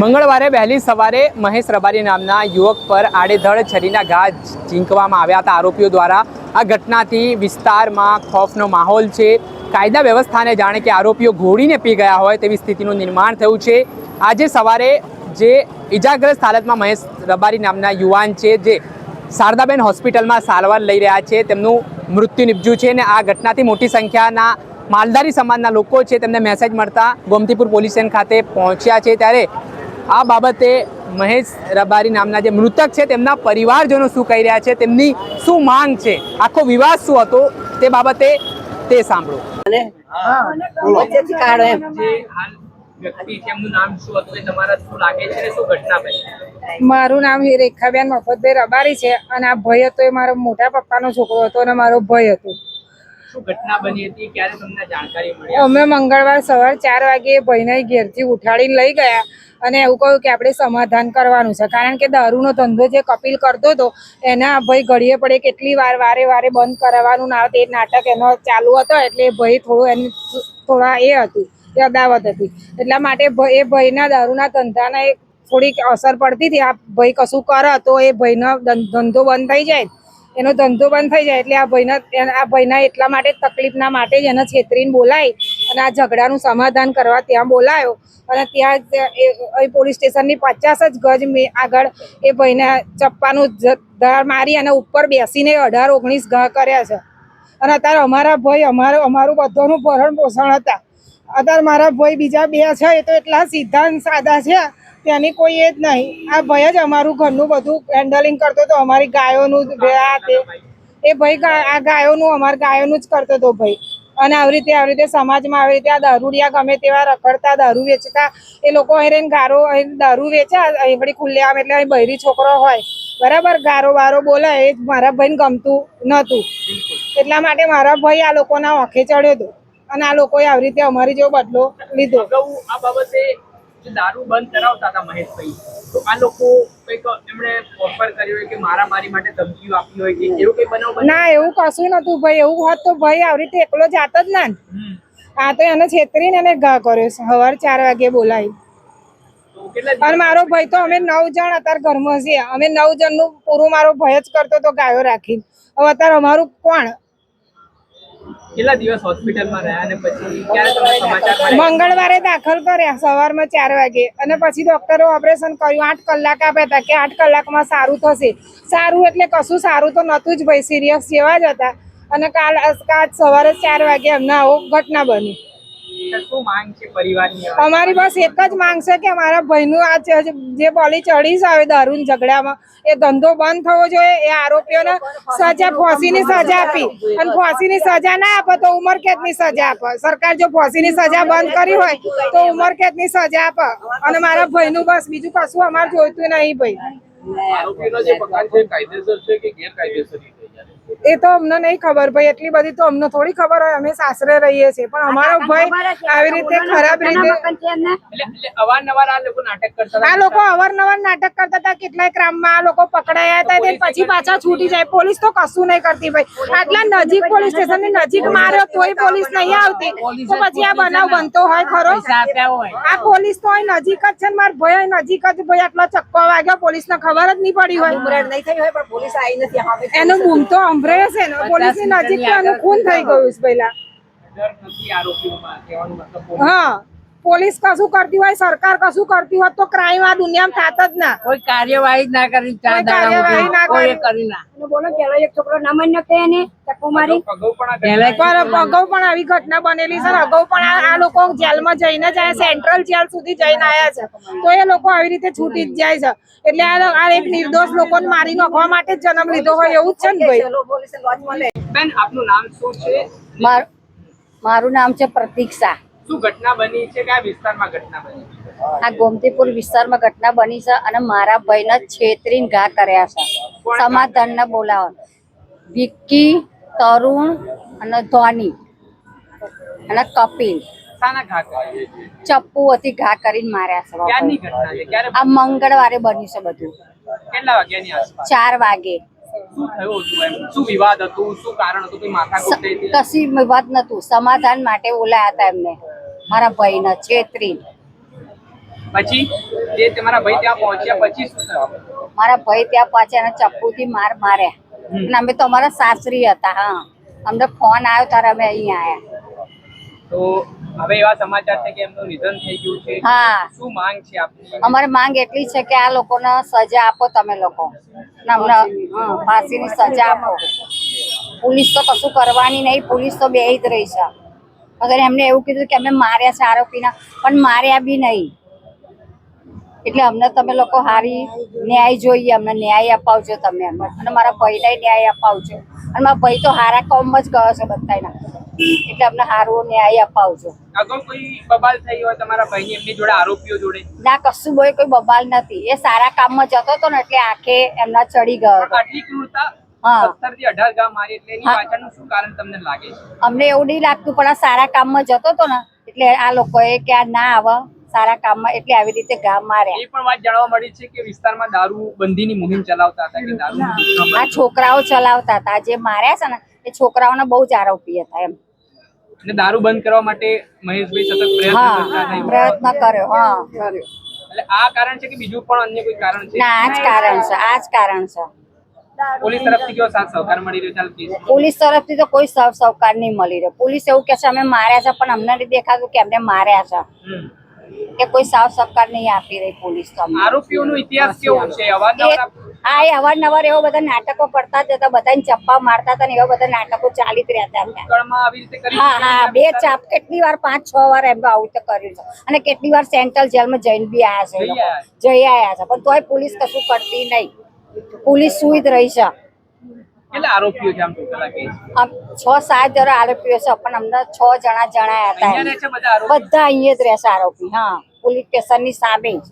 મંગળવારે વહેલી સવારે મહેશ રબારી નામના યુવક પર આડેધડ છરીના ઘા ઝીંકવામાં આવ્યા હતા. આરોપીઓ દ્વારા આ ઘટનાથી વિસ્તારમાં ખોફનો માહોલ છે. કાયદા વ્યવસ્થાને જાણે કે આરોપીઓ ઘોડીને પી ગયા હોય તેવી સ્થિતિનું નિર્માણ થયું છે. આજે સવારે જે ઇજાગ્રસ્ત હાલતમાં મહેશ રબારી નામના યુવાન છે, જે શારદાબેન હોસ્પિટલમાં સારવાર લઈ રહ્યા છે, તેમનું મૃત્યુ નિપજ્યું છે અને આ ઘટનાથી મોટી સંખ્યાના માલધારી સમાજના લોકો છે, તેમને મેસેજ મળતા ગોમતીપુર પોલીસ સ્ટેશન ખાતે પહોંચ્યા છે. ત્યારે આ બાબતે મહેશ રબારી નામના જે મૃતક છે તેમના પરિવારજનો શું કહી રહ્યા છે તેમની શું માંગ છે આખો વિવાદ શું હતો તે બાબતે તે સાંભળો. વચ્ચેથી કાઢો એમ. જે હાલ વ્યક્તિ છે એમનું નામ શું હતું એ તમારા શું લાગે છે અને શું ઘટના બની? મારું નામ હી રેખાબેન મફતભાઈ રબારી છે અને આ ભય હતો એ મારો મોટા પપ્પાનો છોકરો હતો અને મારો ભય હતો. શું ઘટના બની હતી? ક્યારે તમને જાણકારી મળી અમે મંગળવાર સવાર ચાર વાગે ભાઈને ઘેરથી ઉઠાડીને લઈ ગયા અને એવું કહ્યું કે આપણે સમાધાન કરવાનું છે. કારણ કે દારૂનો ધંધો જે કપિલ કરતો હતો એના ભાઈ ઘડીએ પડે કેટલી વાર વારે વારે બંધ કરાવવાનું ના તે નાટક એનો ચાલુ હતો એટલે ભાઈ થોડું એની થોડા એ હતું એ અદાવત હતી. એટલા માટે એ ભાઈના દારૂના ધંધાના એક થોડીક અસર પડતી હતી. આ ભાઈ કશું કરે તો એ ભાઈનો ધંધો બંધ થઈ જાય. એનો ધંધો બંધ થઈ જાય એટલે આ ભાઈના આ ભાઈના એટલા માટે તકલીફના માટે જ એને છેતરીને બોલાય અને આ ઝઘડાનું સમાધાન કરવા ત્યાં બોલાયો. અને ત્યાં એ- પોલીસ સ્ટેશનની પચાસ જ ગજ આગળ એ ભાઈને ચપ્પાનું ધાર મારી અને ઉપર બેસીને અઢાર ઓગણીસ ઘા કર્યા છે. અને અત્યારે અમારા ભાઈ અમારું અમારું બધાનું ભરણ પોષણ હતા. અત્યારે મારા ભાઈ બીજા બે છે, એ તો એટલા સિદ્ધાંત સાદા છે. ત્યાંની કોઈ એ જ નહીં. આ ભાઈ જ અમારું ઘરનું બધું હેન્ડલિંગ કરતો હતો. અમારી ગાયોનું આ તે. એ ભાઈ આ ગાયોનું, અમારા ગાયોનું જ કરતો હતો ભાઈ. અને આવી રીતે આવી રીતે સમાજમાં આવી રીતે આ દારૂડિયા ગમે તેવા રખડતા, દારૂ વેચતા, એ લોકો અહીં ગારો દારૂ વેચે, અહીં ખુલ્લે આમ એટલે અહીં બૈરી છોકરો હોય. બરાબર? ગારો વારો બોલે, એ મારા ભાઈને ગમતું નહોતું. એટલા માટે મારા ભાઈ આ લોકોના ઓખે ચડ્યો હતો. અને આ લોકોએ આવી રીતે અમારી જેવો બદલો લીધો. આ બાબતે જે દારૂ બંધ કરાવતા હતા મહેશભાઈ. તો આ લોકો કંઈક એમણે ઓફર કર્યો હોય કે મારામારી માટે ધમકીઓ આપી હોય કે એવું કંઈ બનાવ ના એવું કશું નતું ભાઈ. એવું હોત તો ભાઈ આવી રીતે એકલો જાત જ ના આ તો એને છેતરીને એને ઘા કર્યો સવાર ચાર વાગે બોલાવી. તો અને મારો ભાઈ તો અમે નવ જણ અત્યારે ઘરમાં છીએ. અમે નવ જણનું પૂરું મારો ભય જ કરતો તો ગાયો રાખીને. હવે અત્યારે અમારું કોણ? કેટલા દિવસ હોસ્પિટલમાં રહ્યા અને પછી મંગળવારે દાખલ કર્યા, સવારમાં ચાર વાગે. અને પછી ડોક્ટરો ઓપરેશન કર્યું. આઠ કલાક આપ્યા હતા કે આઠ કલાકમાં સારું થશે. સારું એટલે કશું સારું તો નહોતું જ ભાઈ. સિરિયસ જેવા જ હતા. અને કાલ આજ સવારે ચાર વાગે એમના આવો ઘટના બની. તો શું માંગ છે પરિવારની અમારી બસ એક જ માંગ છે કે અમારા ભાઈનું આ જે- જે બોલી ચડી આવે હવે ઝઘડામાં એ ધંધો બંધ થવો જોઈએ એ આરોપીઓને સજા ફોસીની સજા આપી. અને ફોસીની સજા ના આપે તો ઉમરકેદની સજા આપે. સરકાર જો ફોસીની સજા બંધ કરી હોય તો ઉમરકેદની સજા આપે. અને મારા ભાઈનું બસ બીજું કશું અમારે જોઈતું નહીં ભાઈ. આરોપીનો જે પ્રકાર છે કાયદેસર છે કે ગેરકાયદેસર? એ તો અમને નહીં ખબર ભાઈ એટલી બધી તો અમને થોડી ખબર હોય અમે સાસરે રહીએ છીએ. પણ અમારો ભાઈ આવી રીતે ખરાબ રીતે અવારનવાર આ લોકો નાટક કરતા આ લોકો અવારનવાર નાટક કરતા હતા કેટલાય ક્રામમાં આ લોકો પકડાયા હતા તે પછી પાછા છૂટી જાય. પોલીસ તો કશું નહીં કરતી ભાઈ. આટલા નજીક પોલીસ સ્ટેશનની નજીક માર્યો તોય પોલીસ નહીં આવતી. તો પછી આ બનાવ બનતો હોય ખરો? આ પોલીસ તો અહીં નજીક જ છે ને મારા ભાઈ નજીક જ ભાઈ આટલો ચક્કો વાગ્યો પોલીસ ને ખબર જ નહીં પડી હોય. નહીં થઈ હોય પણ પોલીસ આવી નથી એનું બૂમ તો સંભળાય છે ને? પોલીસની નજીક તો ખૂન થઈ ગયું છે પહેલા. ડર નથી આરોપીઓમાં કહેવાનો મતલબ પોલીસ હા. પોલીસ કશું કરતી હોય સરકાર કશું કરતી હોય તો ક્રાઇમ આ દુનિયામાં થાત જ ના. કોઈ કાર્યવાહી જ ના કરી કાર્યવાહી ના કરી. ના. બોલો પેલો એક છોકરો મારી. અગાઉ પણ આવી ઘટના બનેલી છે. અગાઉ પણ આ આ લોકો જેલમાં જઈને જાય સેન્ટ્રલ જેલ સુધી જઈને આવ્યા છે. તો એ લોકો આવી રીતે છૂટી જ જાય છે. એટલે આ આ એક નિર્દોષ લોકોને મારી નાખવા માટે જ જન્મ લીધો હોય એવું જ છે ને ભાઈ? ચલો પોલીસ લોજમાં લે. બેન આપનું નામ શું છે? મારું નામ છે પ્રતીક્ષા. શું ઘટના બની છે? કયા વિસ્તારમાં ઘટના બની આ ગોમતીપુર વિસ્તારમાં ઘટના બની છે અને મારા ભાઈને છેતરીને ઘા કર્યા છે. સમાધાનને બોલાવો. વિક્કી તરુણ અને ધોની અને કપિલ. ચપ્પુ હતી ઘા કરીને માર્યા છે આ મંગળવારે બન્યું છે બધું. કેટલા વાગ્યાની ચાર વાગે. વિવાદ કશી વાત નતું સમાધાન માટે બોલાયા હતા એમને. મારા ભાઈને છેતરીને પછી જે તમારા ભાઈ ત્યાં પહોંચ્યા પછી શું થયું? મારા ભાઈ ત્યાં પાછા ચપ્પુ ચપ્પુથી માર માર્યા. અને અમે તો અમારા સાસરી હતા હા. અમને ફોન આવ્યો ત્યારે અમે અહીંયા આવ્યા તો હવે એવા સમાચાર છે કે એમનું નિધન થઈ ગયું છે. હા. શું માંગ છે આપની? અમારી માંગ એટલી છે કે આ લોકોને સજા આપો તમે લોકો. ને ફાંસીની સજા આપો. પોલીસ તો કશું કરવાની નહીં પોલીસ તો બે જ રહી છે. અગર એમને એવું કીધું કે અમે માર્યા છે આરોપીના પણ માર્યા બી નહીં. એટલે અમને તમે લોકો હારી ન્યાય જોઈએ અમને ન્યાય અપાવજો તમે અમને. અને મારા ભાઈને ન્યાય અપાવજો. અને મારા ભાઈ તો હારા કોમ જ ગયો છે બધાના એટલે અમને હારો ન્યાય અપાવજો. અગાઉ કોઈ બબાલ થઈ હોય તમારા ભાઈની એમની જોડે આરોપીઓ જોડે? ના કશું બોય કોઈ બબાલ નથી. એ સારા કામમાં જતો હતો ને એટલે આખે એમના ચડી ગયો આટલી ક્રૂરતા. સત્તરથી અઢાર ગામ મારી એટલે એની પાછળનું શું કારણ તમને લાગે છે? અમને એવું નહીં લાગતું પણ આ સારા કામમાં જતો હતો ને એટલે આ લોકોએ કે આ ના આવે સારા કામમાં એટલે આવી રીતે ગામ માર્યા. એ પણ વાત જાણવા મળી છે કે વિસ્તારમાં દારૂ બંધીની મુહિમ ચલાવતા હતા કે દારૂ આ છોકરાઓ ચલાવતા હતા જે માર્યા છે ને એ છોકરાઓને બહુ જ આરોપી હતા એમ. અને દારૂ બંધ કરવા માટે મહેશભાઈ સતત પ્રયત્ન કરતા હતા પ્રયત્ન કર્યો હા. એટલે આ કારણ છે કે બીજું પણ અન્ય કોઈ કારણ છે? ના આ જ કારણ છે આ જ કારણ છે. પોલીસ તરફથી કેવો સાથ સહકાર મળી રહ્યો? છે હાલ પોલીસ તરફથી તો કોઈ સહ સહકાર નહીં મળી રહ્યો. પોલીસ એવું કે છે અમે માર્યા છે પણ અમને નથી દેખાતું કે અમને માર્યા છે. કે કોઈ સાવ સહકાર નહીં આપી રહી પોલીસ તો આરોપીઓનો ઇતિહાસ કેવો છે? અવારનવાર આ એ અવારનવાર એવા બધા નાટકો પડતા જ હતા બધાને ચપ્પા મારતા હતા ને એવા બધા નાટકો ચાલી જ રહ્યા હતા હા હા બે ચાપ કેટલી વાર? પાંચ છ વાર એમ આવું તો કર્યું છે. અને કેટલી વાર સેન્ટ્રલ જેલમાં જઈને બી આયા છે. જઈ આયા છે પણ તોય પોલીસ કશું કરતી નહીં. પોલીસ સુઈ જ રહી છે. કેટલા આરોપીઓ છે આમ ટોટલ આ કેસ? આમ છ સાત જણા આરોપીઓ છે પણ અમને છ જણા જણાયા હતા બધા અહીંયા જ રહેશે આરોપી હા. પોલીસ સ્ટેશનની સામે જ.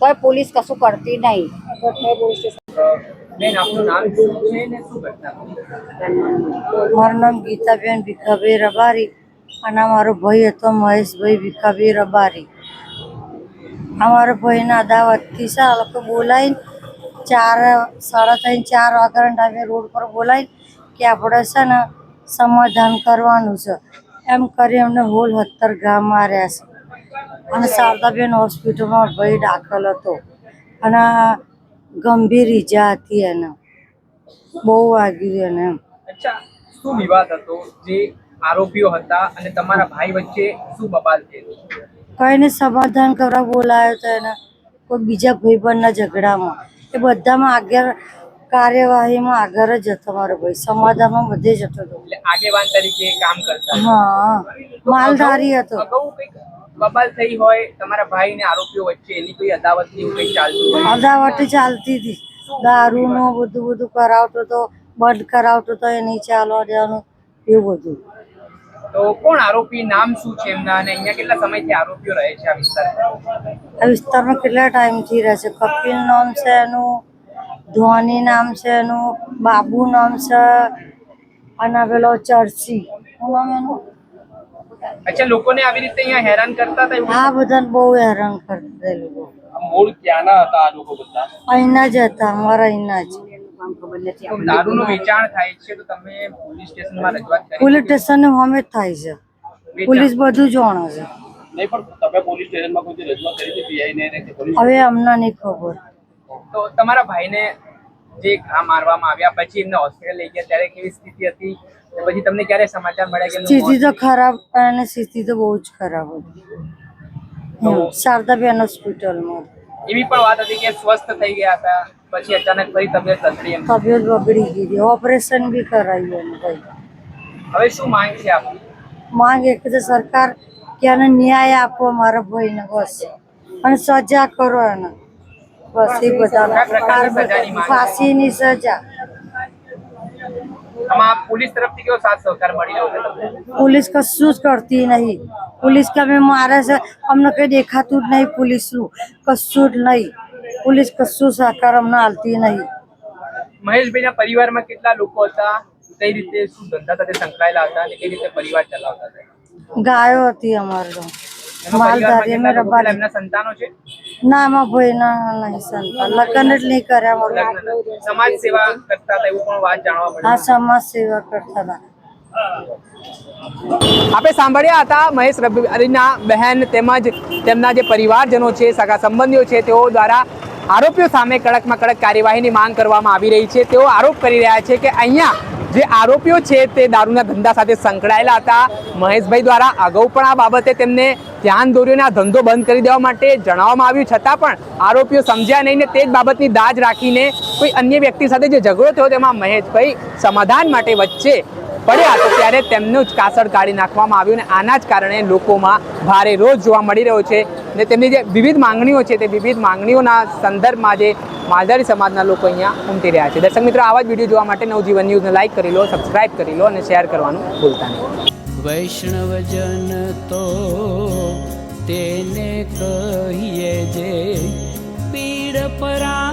તોય પોલીસ કશું કરતી નહીં. બેન નામ શું છે ને શું ઘટના બની? મારું નામ ગીતાબેન ભીખાભાઈ રબારી અને મારો ભાઈ હતો મહેશભાઈ ભીખાભાઈ રબારી. અમારા ભાઈના અદાવતથી છે આ લોકો બોલાવીને ચાર સાડા ત્રણ ચાર વાગ્યાના ટાઈમે રોડ પર બોલાવીને કે આપણે છે ને સમાધાન કરવાનું છે. એમ કરી અમને હોલ હત્તર ઘા માર્યા છે. અને શારદાબેન હોસ્પિટલમાં ભાઈ દાખલ હતો. અને ગંભીર ઈજા હતી એને. બહુ વાગ્યું એને એમ. શું વિવાદ હતો? જે આરોપીઓ હતા અને તમારા ભાઈ વચ્ચે શું બબાલ થયેલો કઈને સમાધાન કરવા બોલાયો હતો એને. કોઈ બીજા ભાઈબંધના ઝઘડામાં. એ બધામાં આગળ કાર્યવાહીમાં આગળ જ હતો મારો ભાઈ. સમાધાનમાં બધે જ હતો એટલે આગેવાન તરીકે કામ કરતા હા માલધારી હતો. બબાલ થઈ હોય તમારા ભાઈ ને આરોપીઓ વચ્ચે એની કોઈ અદાવતની ચાલતું અદાવત ચાલતી હતી. દારૂનો બધું બધું કરાવતો હતો બંધ કરાવતો હતો એ નહીં ચાલવા દેવાનું એવું બધું. તો કોણ આરોપી નામ શું છે એમના? અને અહીંયા કેટલા સમયથી આરોપીઓ રહે છે આ વિસ્તારમાં? આ વિસ્તારમાં કેટલા ટાઈમથી રહે છે? કપિલ નામ છે એનું ધોની નામ છે એનું બાબુ નામ છે અને પેલો ચર્ચી. શું નામ એનું? અચ્છા લોકોને આવી રીતે અહીંયા હેરાન કરતા હતા આ બધાને બહુ હેરાન કરતા લોકો. મૂળ ક્યાંના હતા આ લોકો બધા? અહીંના જ હતા અમારા અહીંના જ. તો દારૂનું વેચાણ થાય છે તો તમે પોલીસ સ્ટેશનમાં રજૂઆત કરી પોલીસ સ્ટેશન અમે જ થાય છે. પોલીસ બધું જાણે છે. નહીં પણ તમે પોલીસ સ્ટેશનમાં કોઈ રજૂઆત કરી હતી પીઆઈ ને હવે અમને નહીં ખબર. તો તમારા ભાઈને જે આ મારવામાં આવ્યા પછી એમને હોસ્પિટલ લઈ ગયા ત્યારે કેવી સ્થિતિ હતી? પછી તમને ક્યારે સમાચાર મળ્યા કે સ્થિતિ તો ખરાબ અને સ્થિતિ તો બહુ જ ખરાબ હતી. શારદાબેન હોસ્પિટલમાં. એવી પણ વાત હતી કે સ્વસ્થ થઈ ગયા હતા. પછી અચાનક ફરી તબિયત લથડી એમ? તબિયત બગડી ગઈ હતી ઓપરેશન બી કરાવ્યું એને ભાઈ હવે શું માંગ છે આપની? માંગ એક તો સરકાર કે એને ન્યાય આપો મારા ભાઈને બસ. અને સજા કરો એને. બસ એ કયા પ્રકારની સજાની બધા માંગ? ફાંસીની સજા. આમાં પોલીસ તરફથી કેવો સાથ સહકાર મળી રહ્યો છે તમને? પોલીસ કશું જ કરતી નહીં. પોલીસ કે અમે મારે છે. અમને કઈ દેખાતું જ પોલીસ કશું સહકાર અમને હાલતી નહીં. મહેશભાઈના પરિવારમાં કેટલા લોકો હતા? કઈ રીતે શું ધંધા સાથે સંકળાયેલા હતા અને કઈ રીતે પરિવાર ચલાવતા હતા? ગાયો હતી અમારે. તો માલધારી અમે લોકો? એમના સંતાનો છે? ના એમાં ભાઈ નહીં સંતાન. લગ્ન જ નહીં કર્યા અમારે. સમાજ સેવા કરતા હતા એવું પણ વાત જાણવા આ મળી સમાજ સેવા કરતા હતા. આપણે સાંભળ્યા હતા મહેશ રબારીના બહેન તેમજ તેમના જે પરિવારજનો છે સગા સંબંધીઓ છે તેઓ દ્વારા આરોપીઓ સામે કડકમાં કડક કાર્યવાહીની માંગ કરવામાં આવી રહી છે. તેઓ આરોપ કરી રહ્યા છે કે અહીંયા જે આરોપીઓ છે તે દારૂના ધંધા સાથે સંકળાયેલા હતા. મહેશભાઈ દ્વારા અગાઉ પણ આ બાબતે તેમને ધ્યાન દોર્યું આ ધંધો બંધ કરી દેવા માટે જણાવવામાં આવ્યું. છતાં પણ આરોપીઓ સમજ્યા નહીં ને તે જ બાબતની દાજ રાખીને કોઈ અન્ય વ્યક્તિ સાથે જે ઝઘડો થયો તેમાં મહેશભાઈ સમાધાન માટે વચ્ચે પડ્યા તો ત્યારે તેમનું જ કાસળ કાઢી નાખવામાં આવ્યું અને આના જ કારણે લોકોમાં ભારે રોજ જોવા મળી રહ્યો છે ને તેમની જે વિવિધ માંગણીઓ છે તે વિવિધ માંગણીઓના સંદર્ભમાં જે માલધારી સમાજના લોકો અહીંયા ઉમટી રહ્યા છે. દર્શક મિત્રો, આવા જ વીડિયો જોવા માટે નવજીવન ન્યૂઝને લાઈક કરી લો, સબસ્ક્રાઇબ કરી લો અને શેર કરવાનું ભૂલતા નહીં. વૈષ્ણવજન તો તેને કહીએ જે પીડ પરા